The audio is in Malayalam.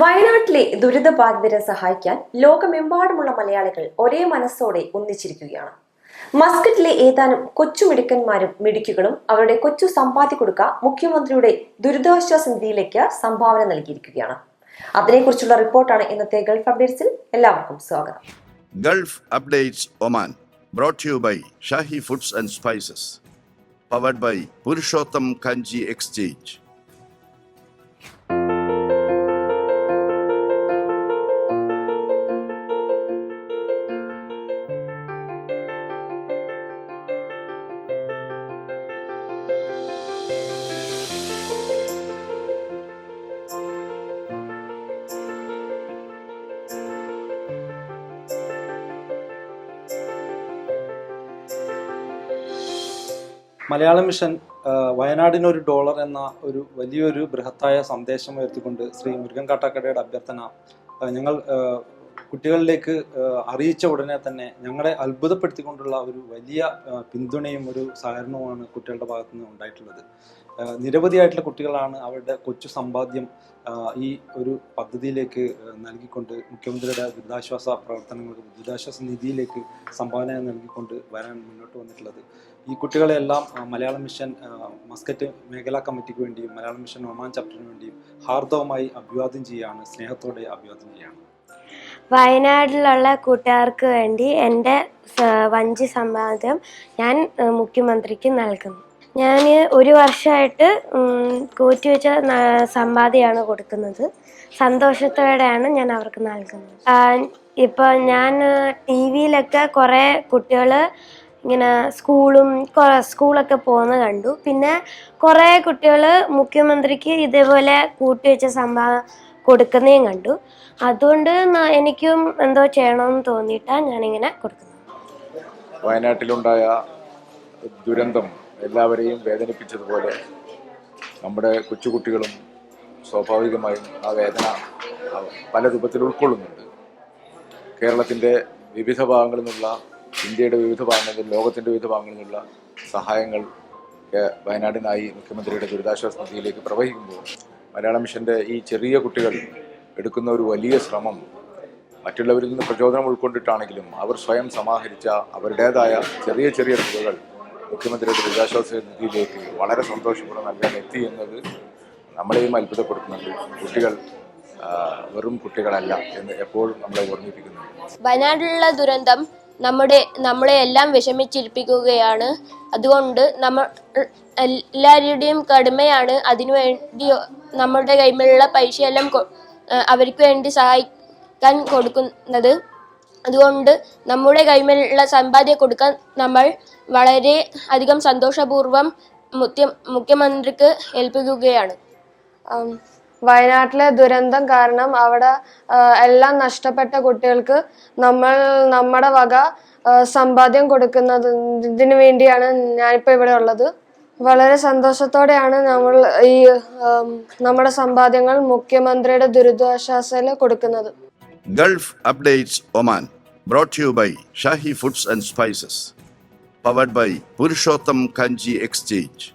വയനാട്ടിലെ ദുരിതബാധിതരെ സഹായിക്കാൻ ലോകമെമ്പാടുമുള്ള മലയാളികൾ ഒരേ മനസ്സോടെ ഒന്നിച്ചിരിക്കുകയാണ്. മസ്കറ്റിലെ ഏതാനും കൊച്ചു മിടുക്കന്മാരും മിടുക്കുകളും അവരുടെ കൊച്ചു സമ്പാദ്യ കൊടുക്ക മുഖ്യമന്ത്രിയുടെ ദുരിതാശ്വാസ നിധിയിലേക്ക് സംഭാവന നൽകിയിരിക്കുകയാണ്. അതിനെക്കുറിച്ചുള്ള റിപ്പോർട്ടാണ് ഇന്നത്തെ ഗൾഫ് അപ്ഡേറ്റ്സിൽ എല്ലാവർക്കും സ്വാഗതം. Gulf updates Oman brought you by Shahi foods and spices powered by Purushottam Kanji exchange. Malayala mission വയനാടിന് ഒരു ഡോളർ എന്ന ഒരു വലിയൊരു ബൃഹത്തായ സന്ദേശം ഉയർത്തിക്കൊണ്ട് ശ്രീ മുരുകൻ കാട്ടാക്കടയുടെ അഭ്യർത്ഥന ഞങ്ങൾ കുട്ടികളിലേക്ക് അറിയിച്ച ഉടനെ തന്നെ ഞങ്ങളെ അത്ഭുതപ്പെടുത്തിക്കൊണ്ടുള്ള ഒരു വലിയ പിന്തുണയും ഒരു സഹകരണവുമാണ് കുട്ടികളുടെ ഭാഗത്തു നിന്ന് ഉണ്ടായിട്ടുള്ളത്. നിരവധിയായിട്ടുള്ള കുട്ടികളാണ് അവരുടെ കൊച്ചു സമ്പാദ്യം ഈ ഒരു പദ്ധതിയിലേക്ക് നൽകിക്കൊണ്ട് മുഖ്യമന്ത്രിയുടെ ദുരിതാശ്വാസ പ്രവർത്തനങ്ങൾക്ക് ദുരിതാശ്വാസ നിധിയിലേക്ക് സംഭാവന നൽകിക്കൊണ്ട് വരാൻ മുന്നോട്ട് വന്നിട്ടുള്ളത്. ഈ കുട്ടികളെല്ലാം മലയാളം മിഷൻ മസ്കറ്റ് മേഖലാ കമ്മിറ്റിക്ക് വേണ്ടിയും മലയാള മിഷൻ ഒമാൻ ചാപ്റ്ററിന് വേണ്ടിയും ഹാർദവമായി അഭിവാദ്യം ചെയ്യുകയാണ് സ്നേഹത്തോടെ അഭിവാദ്യം ചെയ്യുകയാണ്. വയനാട്ടിലുള്ള കൂട്ടുകാർക്ക് വേണ്ടി എന്റെ വഞ്ചി സമ്പാദ്യം ഞാൻ മുഖ്യമന്ത്രിക്ക് നൽകുന്നു. ഞാൻ ഒരു വർഷമായിട്ട് കൂറ്റിവെച്ച സമ്പാദ്യമാണ് കൊടുക്കുന്നത്. സന്തോഷത്തോടെയാണ് ഞാൻ അവർക്ക് നൽകുന്നത്. ഇപ്പോൾ ഞാൻ ടി വിയിലൊക്കെ കുറേ കുട്ടികൾ ഇങ്ങനെ സ്കൂളും സ്കൂളൊക്കെ പോകുന്നത് കണ്ടു. പിന്നെ കുറേ കുട്ടികൾ മുഖ്യമന്ത്രിക്ക് ഇതേപോലെ കൂട്ടിവെച്ച സമ്പാ കൊടുക്കുന്നതും കണ്ടു. അതുകൊണ്ട് എനിക്കും എന്തോ ചെയ്യണമെന്ന് തോന്നിയിട്ടാണ് ഞാനിങ്ങനെ കൊടുക്കുന്നത്. വയനാട്ടിലുണ്ടായ ദുരന്തം എല്ലാവരെയും വേദനിപ്പിച്ചതുപോലെ നമ്മുടെ കൊച്ചുകുട്ടികളും സ്വാഭാവികമായും ആ വേദന പല രൂപത്തിൽ ഉൾക്കൊള്ളുന്നുണ്ട്. കേരളത്തിന്റെ വിവിധ ഭാഗങ്ങളിൽ നിന്നുള്ള ഇന്ത്യയുടെ വിവിധ ഭാഗങ്ങളിൽ നിന്നുള്ള ലോകത്തിന്റെ വിവിധ ഭാഗങ്ങളിൽ നിന്നുള്ള സഹായങ്ങൾ വയനാടിനായി മുഖ്യമന്ത്രിയുടെ ദുരിതാശ്വാസ നിധിയിലേക്ക് പ്രവഹിക്കുമ്പോൾ മലയാള മിഷന്റെ ഈ ചെറിയ കുട്ടികൾ എടുക്കുന്ന ഒരു വലിയ ശ്രമം മറ്റുള്ളവരിൽ നിന്ന് പ്രചോദനം ഉൾക്കൊണ്ടിട്ടാണെങ്കിലും അവർ സ്വയം സമാഹരിച്ച അവരുടേതായ ചെറിയ ചെറിയ തുകകൾ മുഖ്യമന്ത്രിയുടെ ദുരിതാശ്വാസ നിധിയിലേക്ക് വളരെ സന്തോഷപൂർവം നൽകാൻ എത്തി എന്നത് നമ്മളെയും അത്ഭുതപ്പെടുത്തുന്നുണ്ട്. കുട്ടികൾ വെറും കുട്ടികളല്ല എന്ന് എപ്പോഴും നമ്മളെ ഓർമ്മിപ്പിക്കുന്നു വയനാട്ടിലുള്ള ദുരന്തം നമ്മുടെ നമ്മളെ എല്ലാം വിഷമിച്ചിരിപ്പിക്കുകയാണ്. അതുകൊണ്ട് നമ്മൾ എല്ലാവരുടെയും കടമയാണ്. അതിനുവേണ്ടി നമ്മുടെ കൈമിലുള്ള പൈസയെല്ലാം അവർക്ക് വേണ്ടി സഹായിക്കാൻ കൊടുക്കുന്നത്. അതുകൊണ്ട് നമ്മുടെ കൈമിലുള്ള സമ്പാദ്യം കൊടുക്കാൻ നമ്മൾ വളരെ അധികം സന്തോഷപൂർവം മുഖ്യ മുഖ്യമന്ത്രിക്ക് ഏൽപ്പിക്കുകയാണ്. വയനാട്ടിലെ ദുരന്തം കാരണം അവിടെ എല്ലാം നഷ്ടപ്പെട്ട കുട്ടികൾക്ക് നമ്മൾ നമ്മുടെ വക സമ്പാദ്യം കൊടുക്കുന്നതിന് വേണ്ടിയാണ് ഞാനിപ്പോൾ ഇവിടെ ഉള്ളത്. വളരെ സന്തോഷത്തോടെയാണ് നമ്മൾ ഈ നമ്മുടെ സമ്പാദ്യങ്ങൾ മുഖ്യമന്ത്രിയുടെ ദുരിതാശ്വാസയിൽ കൊടുക്കുന്നത്. Gulf updates Oman brought you by Shahi foods and spices powered by Purushottam Kanji exchange